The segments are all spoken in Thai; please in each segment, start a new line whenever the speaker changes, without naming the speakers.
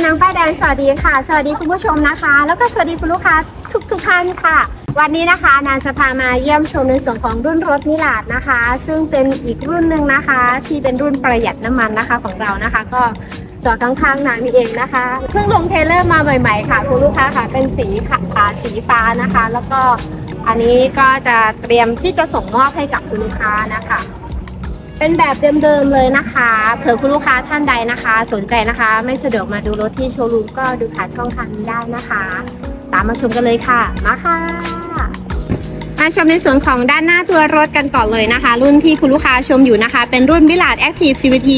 ำลังป้ายแดงสวัสดีค่ะ สวัสดีคุณผู้ชมนะคะ แล้วก็สวัสดีคุณลูกค้าทุกทุกท่านค่ะ วันนี้นะคะนานจะพามาเยี่ยมชมในส่วนของรุ่นรถมิลาดนะคะ ซึ่งเป็นอีกรุ่นหนึ่งนะคะ ที่เป็นรุ่นประหยัดน้ำมันนะคะของเรานะคะ ก็จอดข้างๆนางนี่เองนะคะเพิ่งลงเทเลอร์มาใหม่ ๆ ค่ะ คุณลูกค้าค่ะเป็นสีค่ะอ่าสีฟ้านะคะ แล้วก็อันนี้ก็จะเตรียมที่จะส่งมอบให้กับคุณลูกค้านะคะ เป็นแบบเดิมๆเลยนะคะ เผื่อคุณลูกค้าท่านใดนะคะ สนใจนะคะ ไม่สะดวกมาดูรถที่โชว์รูมก็ดูผ่านช่องทางนี้ได้นะคะ ตามมาชมกันเลยค่ะ มาค่ะ มาชมในส่วนของด้านหน้าตัวรถกันก่อนเลยนะคะ รุ่นที่คุณลูกค้าชมอยู่นะคะ เป็นรุ่นวิลาดแอคทีฟ CVT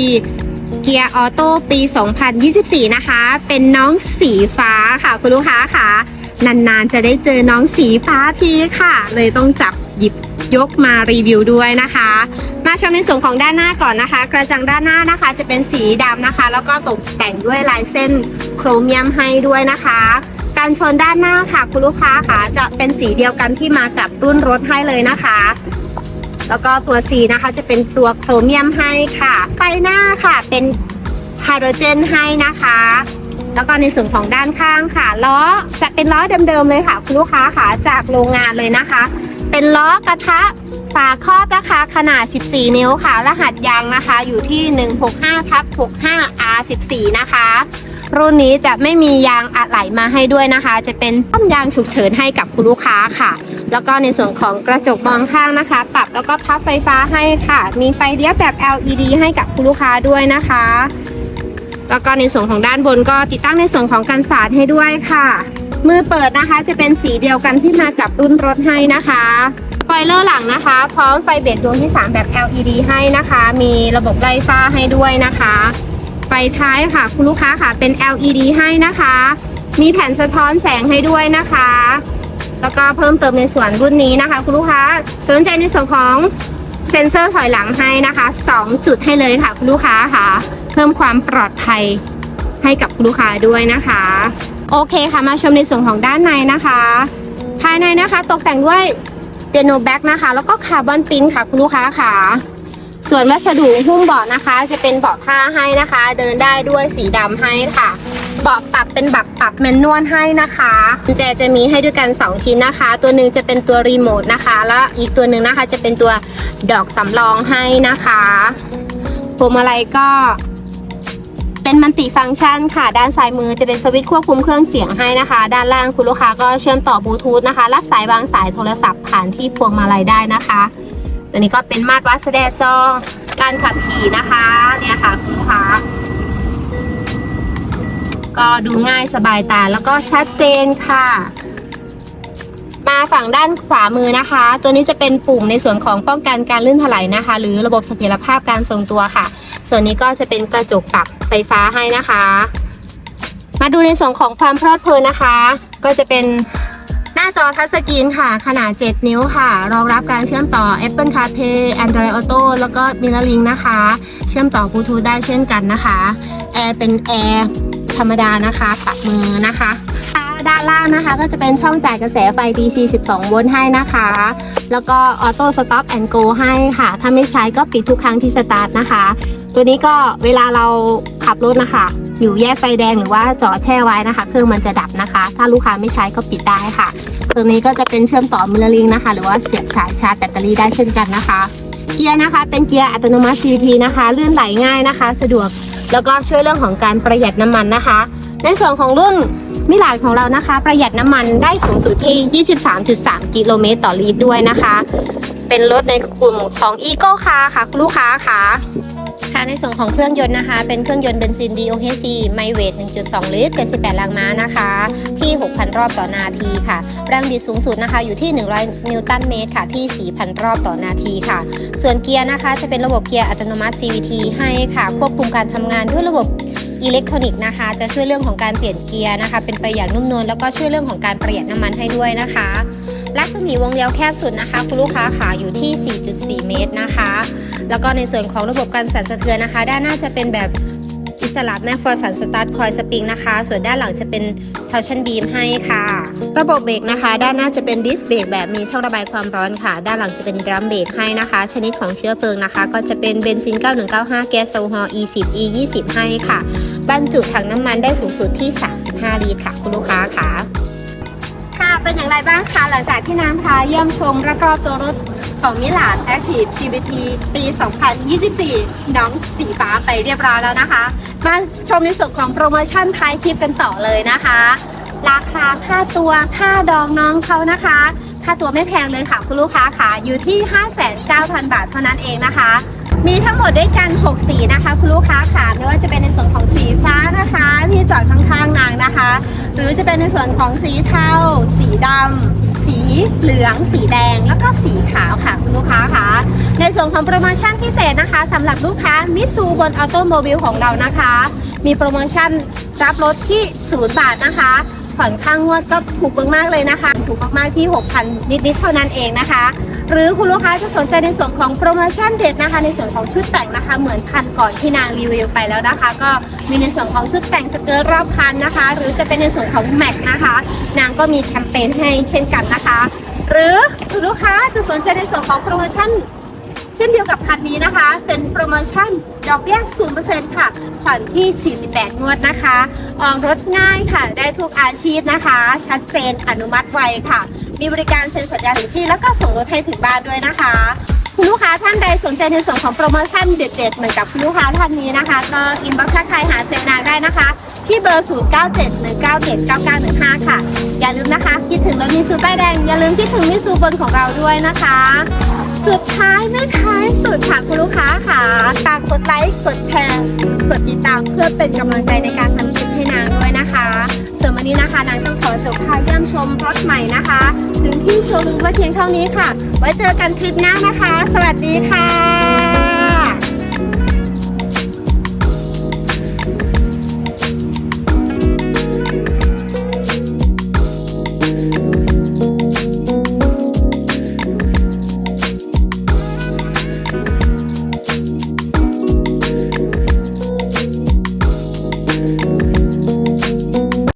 เกียร์ออโต้ปี 2024 นะคะ เป็นน้องสีฟ้าค่ะ คุณลูกค้าค่ะ นานๆจะได้เจอน้องสีฟ้าทีค่ะ เลยต้องจับหยิบ ยกมารีวิวด้วยนะคะ มาชมในส่วนของด้านหน้าก่อนนะคะ กระจังด้านหน้านะคะจะเป็นสีดำนะคะ แล้วก็ตกแต่งด้วยลายเส้นโครเมียมให้ด้วยนะคะ การชนด้านหน้าค่ะคุณลูกค้าค่ะจะเป็นสีเดียวกันที่มากับรุ่นรถให้เลยนะคะแล้วก็ตัว C นะคะจะเป็นตัวโครเมียมให้ค่ะ ไฟหน้าค่ะเป็นไฮโดรเจนให้นะคะ แล้วก็ในส่วนของด้านข้างค่ะล้อจะเป็นล้อเดิมๆเลยค่ะคุณลูกค้าค่ะจากโรงงานเลยนะคะ เป็นล้อกระทะฝาครอบนะคะขนาด 14 นิ้วค่ะ รหัสยางนะคะ อยู่ที่ 165ทับ65 R14 นะคะ รุ่นนี้จะไม่มียางอะไหล่มาให้ด้วยนะคะ จะเป็นป้อมยางฉุกเฉินให้กับคุณลูกค้าค่ะ แล้วก็ในส่วนของกระจกมองข้างนะคะ ปรับแล้วก็พับไฟฟ้าให้ค่ะ มีไฟเลี้ยวแบบ LED ให้กับคุณลูกค้าด้วยนะคะ แล้วก็ในส่วนของด้านบนก็ติดตั้งในส่วนของกันสาดให้ด้วยค่ะ มือเปิดนะคะจะเป็นสีเดียวกันที่มากับรุ่นรถให้นะคะสปอยเลอร์หลังนะคะ พร้อมไฟเบรกดวงที่ 3 แบบ LED ให้นะคะ มีระบบไล่ฟ้าให้ด้วยนะคะ ไฟท้ายค่ะ คุณลูกค้าค่ะเป็น LED ให้นะคะ มีแผ่นสะท้อนแสงให้ด้วยนะคะ แล้วก็เพิ่มเติมในส่วนรุ่นนี้นะคะ คุณลูกค้าสนใจในส่วนของเซ็นเซอร์ถอยหลังให้นะคะ 2 จุดให้เลยค่ะ คุณลูกค้าค่ะ เพิ่มความปลอดภัยให้กับลูกค้าด้วยนะคะ โอเคค่ะมาชมในส่วนของด้านในนะคะ ภายในนะคะตกแต่งด้วยเปียโนแบ็กนะคะ แล้วก็คาร์บอนปิ้นค่ะคุณลูกค้าค่ะส่วนวัสดุหุ้มเบาะนะคะ จะเป็นเบาะผ้าให้นะคะ เดินได้ด้วยสีดำให้ค่ะเบาะปรับเป็นบักปรับแมนนวลให้นะคะกุญแจจะมีให้ด้วยกัน 2 ชิ้นนะคะ ตัวหนึ่งจะเป็นตัวรีโมทนะคะ แล้วอีกตัวหนึ่งนะคะจะเป็นตัวดอกสำรองให้นะคะพวงมาลัยก็ เป็นมัลติฟังก์ชันค่ะ ด้านซ้ายมือจะเป็นสวิตช์ควบคุมเครื่องเสียงให้นะคะ ด้านล่างคุณลูกค้าก็เชื่อมต่อบลูทูธนะคะ รับสายวางสายโทรศัพท์ผ่านที่พวงมาลัยได้นะคะตัวนี้ก็เป็นมาตรวัดแสดงจอการขับขี่นะคะเนี่ยค่ะคุณลูกค้าก็ดูง่ายสบายตาแล้วก็ชัดเจนค่ะ มาฝั่งด้านขวามือนะคะ ตัวนี้จะเป็นปุ่มในส่วนของป้องกันการลื่นถลายนะคะ หรือระบบเสถียรภาพการทรงตัวค่ะ ส่วนนี้ก็จะเป็นกระจกปรับไฟฟ้าให้นะคะ มาดูในส่วนของความเพลิดเพลินนะคะ ก็จะเป็นหน้าจอทัชสกรีนค่ะ ขนาด 7 นิ้วค่ะ รองรับการเชื่อมต่อ Apple CarPlay Android Auto แล้วก็ Mirroring นะคะ เชื่อมต่อบลูทูธได้เช่นกันนะคะแอร์เป็นแอร์ธรรมดานะคะปรับมือนะคะด้านล่างนะคะก็จะเป็นช่องจ่ายกระแสไฟ DC 12 โวลต์ให้นะคะ แล้วก็ออโต้สต็อปแอนด์โกให้ค่ะ ถ้าไม่ใช้ก็ปิดทุกครั้งที่สตาร์ทนะคะ ตัวนี้ก็เวลาเราขับรถนะคะ อยู่แยกไฟแดงหรือว่าจอดแช่ไว้นะคะ เครื่องมันจะดับนะคะ ถ้าลูกค้าไม่ใช้ก็ปิดได้ค่ะ ตัวนี้ก็จะเป็นเชื่อมต่อมิลลิงนะคะ หรือว่าเสียบฉายชาร์จแบตเตอรี่ได้เช่นกันนะคะ เกียร์นะคะ เป็นเกียร์อัตโนมัติ CVT นะคะลื่นไหลง่ายนะคะ สะดวกแล้วก็ช่วยเรื่องของการประหยัดน้ำมันนะคะ ในส่วนของรุ่นมิลาดของเรานะคะ ประหยัดน้ำมันได้สูงสุดที่ 23.3 กิโลเมตรต่อลิตรด้วยนะคะ เป็นรถในกลุ่มของ e c o Car ค่ะคุณลูกค้าค่ะ ค่ะในส่วนของเครื่องยนต์นะคะ เป็นเครื่องยนต์เบนซิน DOHC ไมเวท1.2 ลิตร 78 แรงม้านะคะ ที่ 6,000 รอบต่อนาทีค่ะ แรงบิดสูงสุดนะคะอยู่ที่ 100 นิวตันเมตรค่ะ ที่ 4,000 รอบต่อนาทีค่ะ ส่วนเกียร์นะคะจะเป็นระบบเกียร์อัตโนมัติ CVT ให้ค่ะ ควบคุมการทำงานด้วยระบบอิเล็กทรอนิกส์นะคะ จะช่วยเรื่องของการเปลี่ยนเกียร์นะคะ เป็นไปอย่างนุ่มนวลแล้วก็ช่วยเรื่องของการประหยัดน้ำมันให้ด้วยนะคะ รัศมีวงเลี้ยวแคบสุดนะคะ คุณลูกค้าขาอยู่ที่ 4.4 เมตรนะคะ แล้วก็ในส่วนของระบบการสั่นสะเทือนนะคะ ด้านหน้าจะเป็นแบบอิสระแม่ฟอร์สันสตาร์ทคอยสปริงนะคะ ส่วนด้านหลังจะเป็นทอร์ชันบีมให้ค่ะ ระบบเบรกนะคะ ด้านหน้าจะเป็นดิสเบรกแบบมีช่องระบายความร้อนค่ะ ด้านหลังจะเป็นดรัมเบรกให้นะคะ ชนิดของเชื้อเพลิงนะคะ ก็จะเป็นเบนซิน 9195 แก๊สโซฮอล์ E10 E20 ให้ค่ะ บรรจุถังน้ำมันได้สูงสุดที่ 35 ลิตรค่ะ คุณลูกค้าค่ะ ค่ะ เป็นอย่างไรบ้างคะ หลังจากที่น้ำพาเยี่ยมชมรอบๆตัวรถ ของมิลาน Active CBT ปี 2024 น้องสีฟ้าไปเรียบร้อยแล้วนะคะ มาชมในส่วนของโปรโมชั่นท้ายคลิปกันต่อเลยนะคะ ราคาค่าตัวค่าดองน้องเขานะคะ ค่าตัวไม่แพงเลยค่ะคุณลูกค้าค่ะ อยู่ที่ 59,000 บาทเท่านั้นเองนะคะ มีทั้งหมดด้วยกัน 6 สีนะคะ คุณลูกค้าค่ะไม่ว่าจะเป็นในส่วนของสีฟ้านะคะที่จอดข้างๆนางนะคะ หรือจะเป็นในส่วนของสีเทาสีดำสีเหลือง สีแดงแล้วก็สีขาวค่ะ คุณลูกค้าค่ะในส่วนของโปรโมชั่นพิเศษนะคะสำหรับลูกค้ามิซูบนออโตโมบิลของเรานะคะ มีโปรโมชั่นรับรถที่ 0 บาทนะคะผ่อนค่างงวดก็ถูกมากๆเลยนะคะ ถูกมากๆที่ 6,000 นิดๆเท่านั้นเองนะคะ หรือคุณลูกค้าจะสนใจในส่วนของโปรโมชั่นเด็ดนะคะ ในส่วนของชุดแต่งนะคะ เหมือนคันก่อนที่นางรีวิวไปแล้วนะคะ ก็มีในส่วนของชุดแต่งสเกิร์ตรอบคันนะคะ หรือจะเป็นในส่วนของแม็กนะคะ นางก็มีแคมเปญให้เช่นกันนะคะ หรือคุณลูกค้าจะสนใจในส่วนของโปรโมชั่นเช่นเดียวกับคันนี้นะคะ เป็นโปรโมชั่นดอกเบี้ย 0%ค่ะ ผ่อนที่ 48 งวดนะคะ ออกรถง่ายค่ะ ได้ทุกอาชีพนะคะ ชัดเจนอนุมัติไวค่ะ มีบริการเซ็นสัญญาถึงที่ แล้วก็ส่งรถให้ถึงบ้านด้วยนะคะ คุณลูกค้าท่านใดสนใจในส่วนของโปรโมชั่นเด็ดๆ เหมือนกับคุณลูกค้าท่านนี้นะคะก็อินบ็อกซ์ทักทายหาเซนางได้นะคะ ที่เบอร์ 0971979915 ค่ะ อย่าลืมนะคะ คิดถึงรถมิซูป้ายแดง อย่าลืมคิดถึงมิซูบนของเราด้วยนะคะ สุดท้ายนะคะสุดค่ะคุณลูกค้าค่ะฝากกดไลค์กดแชร์กดติดตามเพื่อเป็นกำลังใจในการทำคลิปให้นางด้วยนะคะส่วนวันนี้นะคะนางต้องขอจบพาเยี่ยมชมรถใหม่นะคะ ถึงที่โชว์รูมไว้เพียงเท่านี้ค่ะ ไว้เจอกันคลิปหน้านะคะ สวัสดีค่ะ